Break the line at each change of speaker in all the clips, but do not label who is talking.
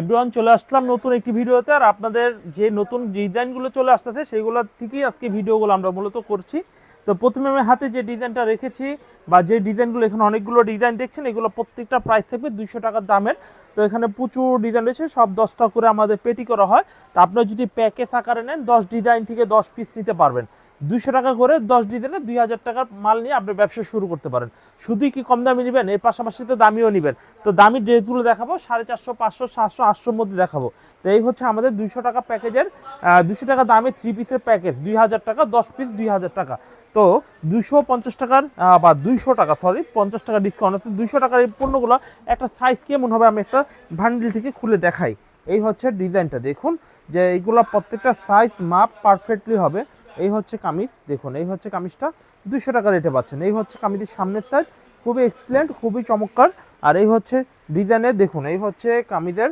Everyone চলে আসলাম নতুন একটি ভিডিওতে, আর আপনাদের যে নতুন ডিজাইনগুলো চলে আসতেছে সেইগুলো থেকেই আজকে ভিডিওগুলো আমরা মূলত করছি। তো প্রথমে আমি হাতে যে ডিজাইনটা রেখেছি, বা যে ডিজাইনগুলো এখানে অনেকগুলো ডিজাইন দেখছেন, এগুলো প্রত্যেকটা প্রাইস থাকবে দুইশো টাকার দামের। তো এখানে প্রচুর ডিজাইন রয়েছে, সব দশটা করে আমাদের পেটি করা হয়। তো আপনারা যদি প্যাকেজ আকারে নেন, দশ ডিজাইন থেকে দশ পিস নিতে পারবেন। দুইশো টাকা করে দশ ডিজাইনে দুই হাজার টাকার মাল নিয়ে আপনি ব্যবসা শুরু করতে পারেন। শুধুই কি কম দামি নেবেন? এর পাশাপাশি তো দামিও নেবেন। তো দামি ড্রেসগুলো দেখাবো, সাড়ে চারশো, পাঁচশো, সাতশো, আটশোর মধ্যে দেখাবো। তো এই হচ্ছে আমাদের দুইশো টাকা প্যাকেজের দুশো টাকা দামে থ্রি পিসের প্যাকেজ দুই হাজার টাকা, দশ পিস দুই হাজার টাকা। তো দুইশো পঞ্চাশ টাকার বা দুইশো টাকা সরি পঞ্চাশ টাকা ডিসকাউন্ট আছে। দুইশো টাকার এই পণ্যগুলো একটা সাইজ কেমন হবে আমি একটা ভান্ডিল থেকে খুলে দেখাই। এই হচ্ছে ডিজাইনটা। দেখুন যে এইগুলো প্রত্যেকটা সাইজ মাপ পারফেক্টলি হবে। এই হচ্ছে কামিজ, দেখুন, এই হচ্ছে কামিজটা দুশো টাকা রেটে পাচ্ছেন। এই হচ্ছে কামিজের সামনের সাইড খুবই এক্সিলেন্ট খুবই চমৎকার। আর এই হচ্ছে ডিজাইনের দেখুন, এই হচ্ছে কামিজের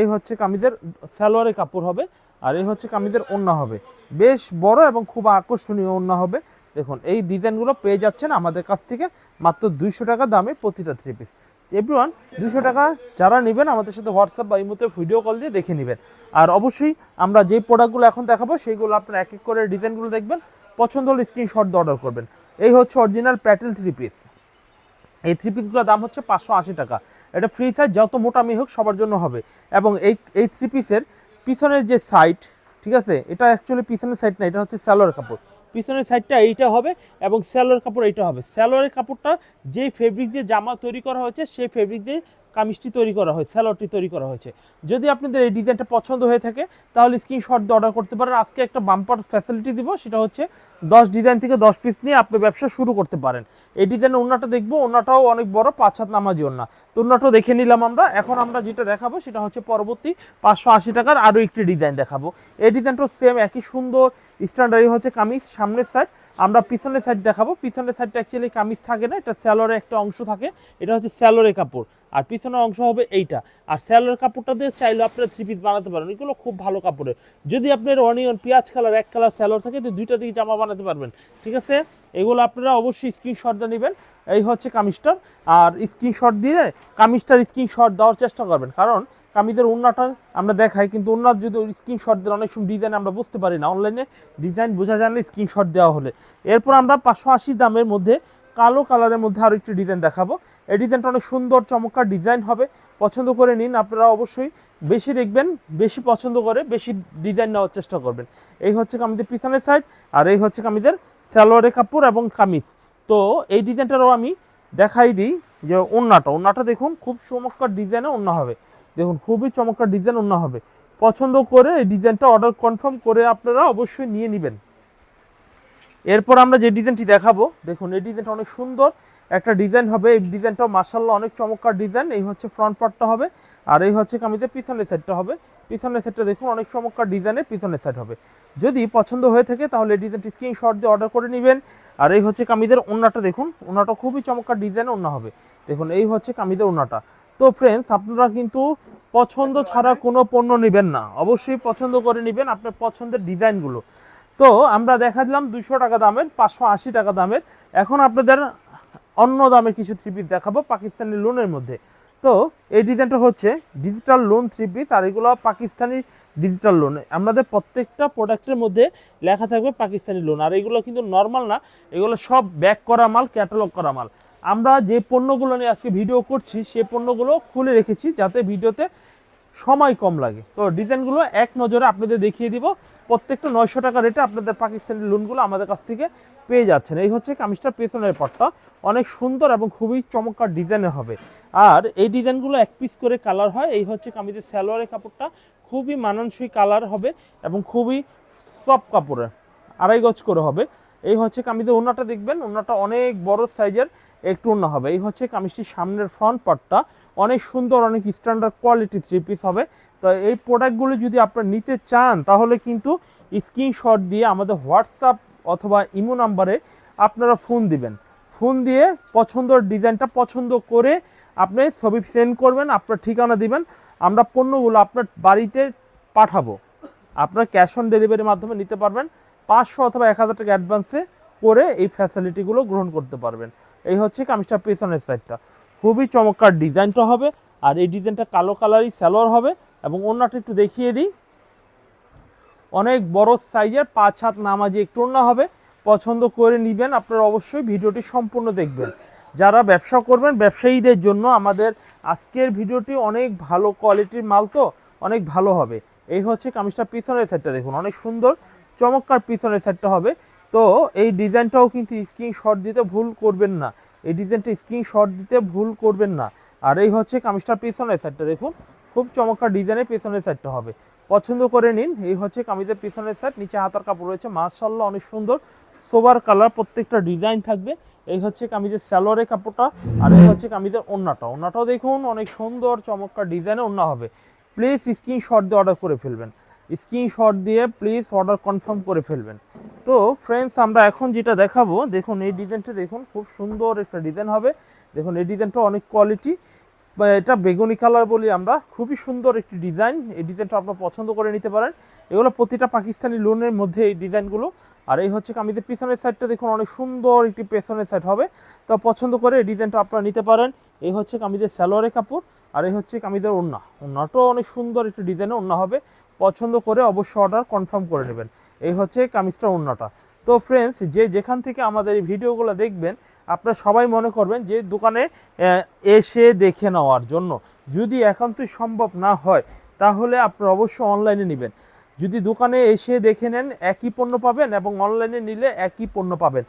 এই হচ্ছে কামিজের সালোয়ারের কাপড় হবে আর এই হচ্ছে কামিজের ওড়না হবে। বেশ বড় এবং খুব আকর্ষণীয় ওড়না হবে। দেখুন, এই ডিজাইনগুলো পেয়ে যাচ্ছেন আমাদের কাছ থেকে মাত্র দুইশো টাকা দামে প্রতিটা থ্রি পিস এভরিওয়ান দুশো টাকা যারা নেবেন, আমাদের সাথে হোয়াটসঅ্যাপ বা ইমোতে ভিডিও কল দিয়ে দেখে নেবেন। আর অবশ্যই আমরা যে প্রোডাক্টগুলো এখন দেখাবো, সেইগুলো আপনারা এক এক করে ডিজাইনগুলো দেখবেন, পছন্দ হলে স্ক্রিনশট দিয়ে অর্ডার করবেন। এই হচ্ছে অরিজিনাল প্যাটেল থ্রি পিস এই থ্রি পিসগুলোর দাম হচ্ছে পাঁচশো আশি টাকা। এটা ফ্রি সাইজ যত মোটামি হোক, সবার জন্য হবে। এবং এই এই থ্রি পিসের পিছনের যে সাইড ঠিক আছে? এটা অ্যাকচুয়ালি পিছনের সাইড না, এটা হচ্ছে স্যালোয়ার কাপড়। পিছনের সাইডটা এইটা হবে এবং স্যালোয়ার কাপড় এইটা হবে। স্যালোয়ারের কাপড়টা যে ফেব্রিক দিয়ে জামা তৈরি করা হয়েছে, সেই ফেব্রিক দিয়ে কামিজটি তৈরি করা হয় স্যালোয়ারটি তৈরি করা হয়েছে। যদি আপনাদের এই ডিজাইনটা পছন্দ হয়ে থাকে, তাহলে স্ক্রিনশট দিয়ে অর্ডার করতে পারেন। আজকে একটা বাম্পার ফ্যাসিলিটি দিব, সেটা হচ্ছে দশ ডিজাইন থেকে দশ পিস নিয়ে আপনি ব্যবসা শুরু করতে পারেন। এই ডিজাইনের ওনাটা দেখব ওনাটাও অনেক বড়, পাঁচ হাত নামাজি ওনা তো ওনাটাও দেখে নিলাম আমরা। এখন আমরা যেটা দেখাবো, সেটা হচ্ছে পরবর্তী পাঁচশো আশি টাকার আরও একটি ডিজাইন দেখাবো। এই ডিজাইনটাও সেম একই, সুন্দর স্ট্যান্ডার্ডই হচ্ছে কামিজ, সামনের সাইড আমরা পিছনের সাইড দেখাবো। পিছনের সাইডটা অ্যাকচুয়ালি কামিজ থাকে না, এটা স্যালোরের একটা অংশ থাকে। এটা হচ্ছে স্যালোরের কাপড়। আর পিছনের অংশ হবে এইটা। আর স্যালোরের কাপড়টা দিয়ে চাইলে আপনারা থ্রি পিস বানাতে পারেন। এগুলো খুব ভালো কাপড়ের যদি আপনার অনিয়ন পেঁয়াজ কালার এক কালার স্যালোর থাকে, তো দুইটা দিকে জামা বানাতে পারবেন। ঠিক আছে? এগুলো আপনারা অবশ্যই স্ক্রিনশট দিয়ে নেবেন। এই হচ্ছে কামিজটার। আর স্ক্রিনশট দিয়ে কামিজটার স্ক্রিনশট দেওয়ার চেষ্টা করবেন। কারণ কামিজের উন্নাটা আমরা দেখাই, কিন্তু উন্নার যদি স্ক্রিনশট দিলে অনেক সময় ডিজাইন আমরা বুঝতে পারি না। অনলাইনে ডিজাইন বোঝা যায় না স্ক্রিনশট দেওয়া হলে। এরপর আমরা পাঁচশো আশি দামের মধ্যে কালো কালারের মধ্যে আরও একটি ডিজাইন দেখাবো। এই ডিজাইনটা অনেক সুন্দর, চমৎকার ডিজাইন হবে। পছন্দ করে নিন, আপনারা অবশ্যই বেশি দেখবেন, বেশি পছন্দ করে বেশি ডিজাইন নেওয়ার চেষ্টা করবেন। এই হচ্ছে কামিজের পিছনের সাইড আর এই হচ্ছে কামিজের সালোয়ারের কাপড় এবং কামিজ। তো এই ডিজাইনটারও আমি দেখাই দিই যে ওন্নাটা ওন্নাটা দেখুন, খুব চমৎকার ডিজাইনে ওন্না হবে। দেখুন, খুবই চমৎকার ডিজাইন অন্য হবে। পছন্দ করে এই ডিজাইনটা অর্ডার কনফার্ম করে আপনারা অবশ্যই নিয়ে নেবেন। এরপর আমরা যে ডিজাইনটি দেখাবো, দেখুন, এই ডিজাইনটা অনেক সুন্দর। একটা ডিজাইন হবে, এই ডিজাইনটাও মার্শাল্লাহ অনেক চমৎকার ডিজাইন। এই হচ্ছে ফ্রন্ট পার্টটা হবে, আর এই হচ্ছে কামিজের পিছনের সাইডটা হবে। পিছনের সাইডটা দেখুন, অনেক চমৎকার ডিজাইনের পিছনের সাইড হবে। যদি পছন্দ হয়ে থাকে, তাহলে এই ডিজাইনটি স্ক্রিনশট দিয়ে অর্ডার করে নেবেন। আর এই হচ্ছে কামিজের ওন্নাটা দেখুন ওনাটা খুবই চমৎকার ডিজাইনের ওন্না হবে। দেখুন, এই হচ্ছে কামিজের ওন্নাটা তো ফ্রেন্ডস আপনারা কিন্তু পছন্দ ছাড়া কোনো পণ্য নেবেন না। অবশ্যই পছন্দ করে নেবেন আপনার পছন্দের ডিজাইনগুলো। তো আমরা দেখালাম দুশো টাকা দামের, পাঁচশো আশি টাকা দামের। এখন আপনাদের অন্য দামের কিছু থ্রি পিস দেখাবো পাকিস্তানি লোনের মধ্যে। তো এই ডিজাইনটা হচ্ছে ডিজিটাল লোন থ্রি পিস আর এগুলো পাকিস্তানি ডিজিটাল লোন আমাদের প্রত্যেকটা প্রোডাক্টের মধ্যে লেখা থাকবে পাকিস্তানি লোন আর এগুলো কিন্তু নর্মাল না, এগুলো সব ব্যাক করা মাল ক্যাটালগ করা মাল। আমরা যে পণ্যগুলো নিয়ে আজকে ভিডিও করছি, সে পণ্যগুলো খুলে রেখেছি যাতে ভিডিওতে সময় কম লাগে। তো ডিজাইনগুলো এক নজরে আপনাদের দেখিয়ে দিব। প্রত্যেকটা নয়শো টাকা রেটে আপনাদের পাকিস্তানি লোনগুলো আমাদের কাছ থেকে পেয়ে যাচ্ছেন। এই হচ্ছে কামিজটার পেছনের পটটা। অনেক সুন্দর এবং খুবই চমৎকার ডিজাইনের হবে। আর এই ডিজাইনগুলো এক পিস করে কালার হয়। এই হচ্ছে কামিজের সালোয়ারের কাপড়টা। খুবই মানানসই কালার হবে এবং খুবই সফট কাপড়ের। আড়াই গজ করে হবে। এই হচ্ছে কামিজের ওনাটা দেখবেন ওনাটা অনেক বড় সাইজের একটু ওনা হবে। এই হচ্ছে কামিজটির সামনের ফ্রন্ট পার্টটা অনেক সুন্দর, অনেক স্ট্যান্ডার্ড কোয়ালিটি থ্রি পিস হবে। তো এই প্রোডাক্টগুলো যদি আপনারা নিতে চান, তাহলে কিন্তু স্ক্রিনশট দিয়ে আমাদের হোয়াটসঅ্যাপ অথবা ইমো নাম্বারে আপনারা ফোন দিবেন। ফোন দিয়ে পছন্দর ডিজাইনটা পছন্দ করে আপনি ছবি সেন্ড করবেন, আপনার ঠিকানা দিবেন। আমরা পণ্যগুলো আপনার বাড়িতে পাঠাবো। আপনার ক্যাশ অন ডেলিভারির মাধ্যমে নিতে পারবেন। পাঁচশো অথবা এক হাজার টাকা অ্যাডভান্সে করে এই ফ্যাসিলিটিগুলো গ্রহণ করতে পারবেন। এই হচ্ছে কামিজটা পেছনের সাইডটা খুবই চমৎকার ডিজাইনটা হবে, আর এই ডিজাইনটা কালো কালারই স্যালোয়ার হবে, এবং অন্যটা একটু দেখিয়ে দিই। অনেক বড় সাইজের পাঁচ হাত নামাজি একটু অন্য হবে। পছন্দ করে নেবেন, আপনারা অবশ্যই ভিডিওটি সম্পূর্ণ দেখবেন। যারা ব্যবসা করবেন, ব্যবসায়ীদের জন্য আমাদের আজকের ভিডিওটি অনেক ভালো কোয়ালিটির মাল তো, অনেক ভালো হবে। এই হচ্ছে কামিজটা পিছনের সাইডটা দেখুন, অনেক সুন্দর। চমৎকার পিছনের সেটটা হবে। তো এই ডিজাইনটাও কিন্তু স্ক্রিনশট দিতে ভুল করবেন না। এই ডিজাইনটা স্ক্রিনশট দিতে ভুল করবেন না। আর এই হচ্ছে কামিজটার পিছনের সেটটা দেখুন। খুব চমৎকার ডিজাইনের পিছনের সেটটা হবে। পছন্দ করে নিন। এই হচ্ছে কামিজের পিছনের সেট নিচে হাতার কাপড় রয়েছে। মাশাল্লাহ অনেক সুন্দর। সোবার কালার প্রত্যেকটা ডিজাইন থাকবে। এই হচ্ছে কামিজের স্যালোয়ারের কাপড়টা। আর এই হচ্ছে কামিজের ওন্নাটা। ওন্নাটাও দেখুন, অনেক সুন্দর, চমৎকার ডিজাইনে ওন্না হবে। প্লিজ স্ক্রিনশট দিয়ে অর্ডার করে ফেলবেন। স্ক্রিনশট দিয়ে প্লিজ অর্ডার কনফার্ম করে ফেলবেন। তো ফ্রেন্ডস আমরা এখন যেটা দেখাবো, দেখুন এই ডিজাইনটা দেখুন, খুব সুন্দর একটা ডিজাইন হবে। দেখুন এই ডিজাইনটা অনেক কোয়ালিটি এটা বেগুনি কালার বলি আমরা, খুবই সুন্দর একটি ডিজাইন। এই ডিজাইনটা আপনারা পছন্দ করে নিতে পারেন। এগুলো প্রতিটা পাকিস্তানি লোনের মধ্যে এই ডিজাইনগুলো। আর এই হচ্ছে কামিজের পিছনের সাইডটা দেখুন, অনেক সুন্দর একটি পেছনের সাইড হবে। তো পছন্দ করে এই ডিজাইনটা আপনারা নিতে পারেন। এই হচ্ছে কামিজের স্যালোয়ারের কাপড়, আর এই হচ্ছে কামিজের ওড়না। ওড়নাটাও অনেক সুন্দর একটি ডিজাইনের ওড়না হবে। পছন্দ করে অবশ্যই অর্ডার কনফার্ম করে নেবেন। এই হচ্ছে কামিজটা অন্যটা তো ফ্রেন্ডস যে যেখান থেকে আমাদের এই ভিডিওগুলো দেখবেন, আপনারা সবাই মনে করবেন যে দোকানে এসে দেখে নেওয়ার জন্য। যদি একান্তই সম্ভব না হয়, তাহলে আপনারা অবশ্যই অনলাইনে নেবেন। যদি দোকানে এসে দেখে নেন, একই পণ্য পাবেন এবং অনলাইনে নিলে একই পণ্য পাবেন।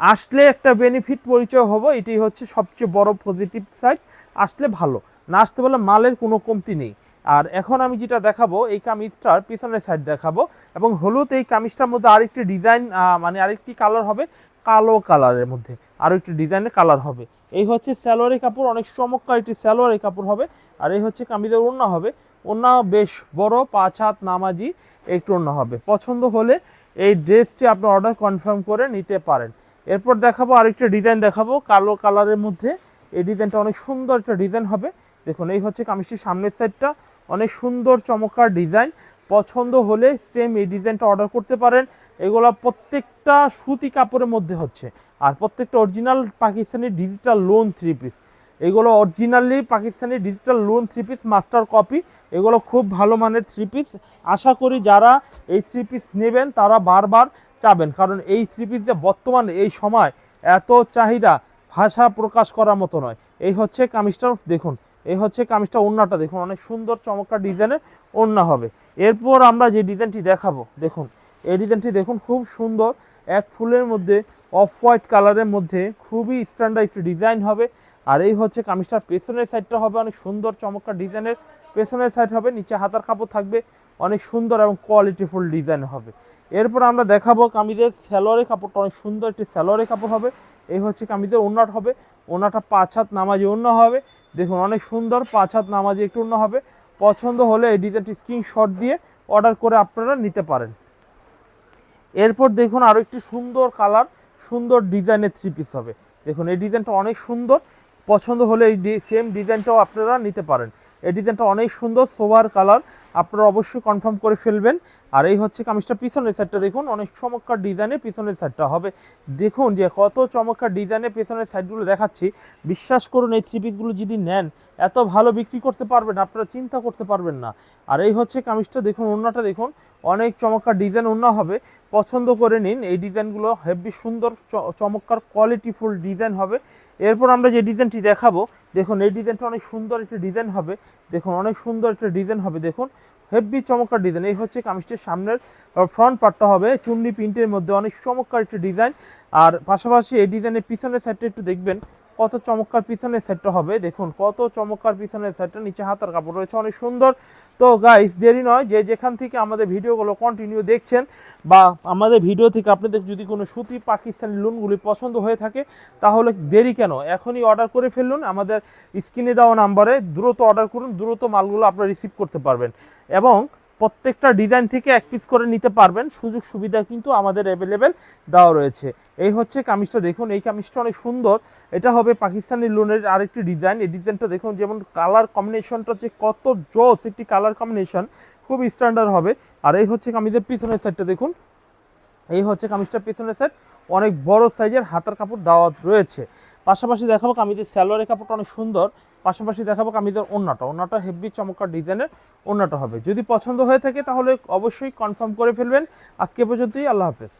আসলে একটা বেনিফিট পরিচয় হব, এটাই হচ্ছে সবচেয়ে বড় পজিটিভ সাইড আসলে ভালো। না আসতে বলে মালের কোনো কমতি নেই। আর এখন আমি যেটা দেখাবো, এই কামিজটার পিছনের সাইড দেখাবো, এবং হলুদ এই কামিজটার মধ্যে আরেকটি ডিজাইন মানে আরেকটি কালার হবে কালো কালারের মধ্যে, আরও একটি ডিজাইনের কালার হবে। এই হচ্ছে স্যালোয়ারি কাপড়, অনেক চমৎকার একটি স্যালোয়ারি কাপড় হবে, আর এই হচ্ছে কামিজের ওড়না হবে। ওড়না বেশ বড়, পাঁচ হাত নামাজি, একটু ওড়না হবে। পছন্দ হলে এই ড্রেসটি আপনি অর্ডার কনফার্ম করে নিতে পারেন। এরপর দেখাবো আরেকটা ডিজাইন দেখাবো, কালো কালারের মধ্যে। এই ডিজাইনটা অনেক সুন্দর একটা ডিজাইন হবে। দেখুন, এই হচ্ছে কামিজটির সামনের সাইডটা অনেক সুন্দর, চমৎকার ডিজাইন পছন্দ হলে সেম এই ডিজাইনটা অর্ডার করতে পারেন। এগুলো প্রত্যেকটা সুতি কাপড়ের মধ্যে হচ্ছে। আর প্রত্যেকটা original Pakistani digital lawn three piece এগুলো originally Pakistani digital lawn three piece master copy এগুলো খুব ভালো মানের থ্রি পিস আশা করি যারা এই থ্রি পিস নেবেন, তারা বারবার চাবেন। কারণ এই থ্রি পিস যে বর্তমানে এই সময় এত চাহিদা, ভাষা প্রকাশ করার মতো নয়। এই হচ্ছে কামিজটা, দেখুন। এই হচ্ছে কামিজটা, ওড়নাটা দেখুন, অনেক সুন্দর চমৎকার ডিজাইনের ওড়না হবে। এরপর আমরা যে ডিজাইনটি দেখাবো, দেখুন, এই ডিজাইনটি দেখুন, খুব সুন্দর, এক ফুলের মধ্যে অফ হোয়াইট কালারের মধ্যে, খুবই স্ট্যান্ডার্ড একটি ডিজাইন হবে। আর এই হচ্ছে কামিজটার পেছনের সাইডটা হবে, অনেক সুন্দর চমৎকার ডিজাইনের পেছনের সাইড হবে, নিচে হাতার কাপড় থাকবে, অনেক সুন্দর এবং কোয়ালিটিফুল ডিজাইন হবে। এরপর আমরা দেখাবো কামিজের স্যালোয়ারের কাপড়টা, অনেক সুন্দর একটি স্যালোয়ারের কাপড় হবে। এই হচ্ছে কামিজের ওনাট হবে ওনাটা পাঁচ হাত নামাজি অন্য হবে। দেখুন, অনেক সুন্দর পাঁচ হাত নামাজি একটু অন্য হবে। পছন্দ হলে এই ডিজাইনটি স্ক্রিনশট দিয়ে অর্ডার করে আপনারা নিতে পারেন। এরপর দেখুন আরও একটি সুন্দর কালার সুন্দর ডিজাইনের থ্রি পিস হবে। দেখুন, এই ডিজাইনটা অনেক সুন্দর। পছন্দ হলে এই সেম ডিজাইনটাও আপনারা নিতে পারেন। এই ডিজাইনটা অনেক সুন্দর সোভার কালার। আপনারা অবশ্যই কনফার্ম করে ফেলবেন। আর এই হচ্ছে কামিজটা পিছনের সাইডটা দেখুন, অনেক চমৎকার ডিজাইনে পিছনের সাইডটা হবে। দেখুন যে কত চমৎকার ডিজাইনে পিছনের সাইডগুলো দেখাচ্ছি। বিশ্বাস করুন, এই থ্রি পিসগুলো যদি নেন, এত ভালো বিক্রি করতে পারবেন, আপনারা চিন্তা করতে পারবেন না। আর এই হচ্ছে কামিজটা দেখুন, ওড়নাটা দেখুন, অনেক চমৎকার ডিজাইন ওড়না হবে। পছন্দ করে নিন, এই ডিজাইনগুলো হেভি সুন্দর চমৎকার কোয়ালিটিফুল ডিজাইন হবে। এরপর আমরা যে ডিজাইনটি দেখাবো দেখুন, এই ডিজাইনটা অনেক সুন্দর একটা ডিজাইন হবে। দেখুন, অনেক সুন্দর একটা ডিজাইন হবে। দেখুন হেভি চমৎকার ডিজাইন এই হচ্ছে কামিজটির সামনের ফ্রন্ট পার্টটা হবে। চুন্নি প্রিন্টের মধ্যে অনেক চমৎকার একটা ডিজাইন আর পাশাপাশি এই ডিজাইনের পিছনের সাইডটা একটু দেখবেন, কত চমৎকার পিছনের সেটটা হবে। দেখুন, কত চমৎকার পিছনের সেটটা নিচে হাতার কাপড় রয়েছে, অনেক সুন্দর। তো গাইস দেরি নয়, যে যেখান থেকে আমাদের ভিডিওগুলো কন্টিনিউ দেখছেন বা আমাদের ভিডিও থেকে আপনাদের যদি কোনো সুতি পাকিস্তানি লোনগুলি পছন্দ হয়ে থাকে, তাহলে দেরি কেন? এখনই অর্ডার করে ফেলুন। আমাদের স্ক্রিনে দেওয়া নাম্বারে দ্রুত অর্ডার করুন, দ্রুত মালগুলো আপনারা রিসিভ করতে পারবেন। এবং প্রত্যেকটা ডিজাইন থেকে এক পিস করে নিতে পারবেন। সুযোগ সুবিধা কিন্তু আমাদের অ্যাভেলেবেল দেওয়া রয়েছে। এই হচ্ছে কামিজটা, দেখুন, এই কামিজটা অনেক সুন্দর। এটা হবে পাকিস্তানি লোনের আরেকটি ডিজাইন এই ডিজাইনটা দেখুন, যেমন কালার কম্বিনেশনটা হচ্ছে কত জোস একটি কালার কম্বিনেশন খুব স্ট্যান্ডার্ড হবে। আর এই হচ্ছে কামিজের পিছনের সাইডটা দেখুন। এই হচ্ছে কামিজটার পিছনের সাইড অনেক বড় সাইজের হাতার কাপড় দেওয়া রয়েছে। পাশাপাশি দেখাবো কামিজের স্যালোয়ারের কাপড়টা অনেক সুন্দর। পাশাপাশি দেখাবো কামিজের অন্যটা অন্যটা হেভি চমৎকার ডিজাইনের অন্যটা হবে। যদি পছন্দ হয়ে থাকে তাহলে অবশ্যই কনফার্ম করে ফেলবেন। আজকে পর্যন্তই, আল্লাহ হাফেজ।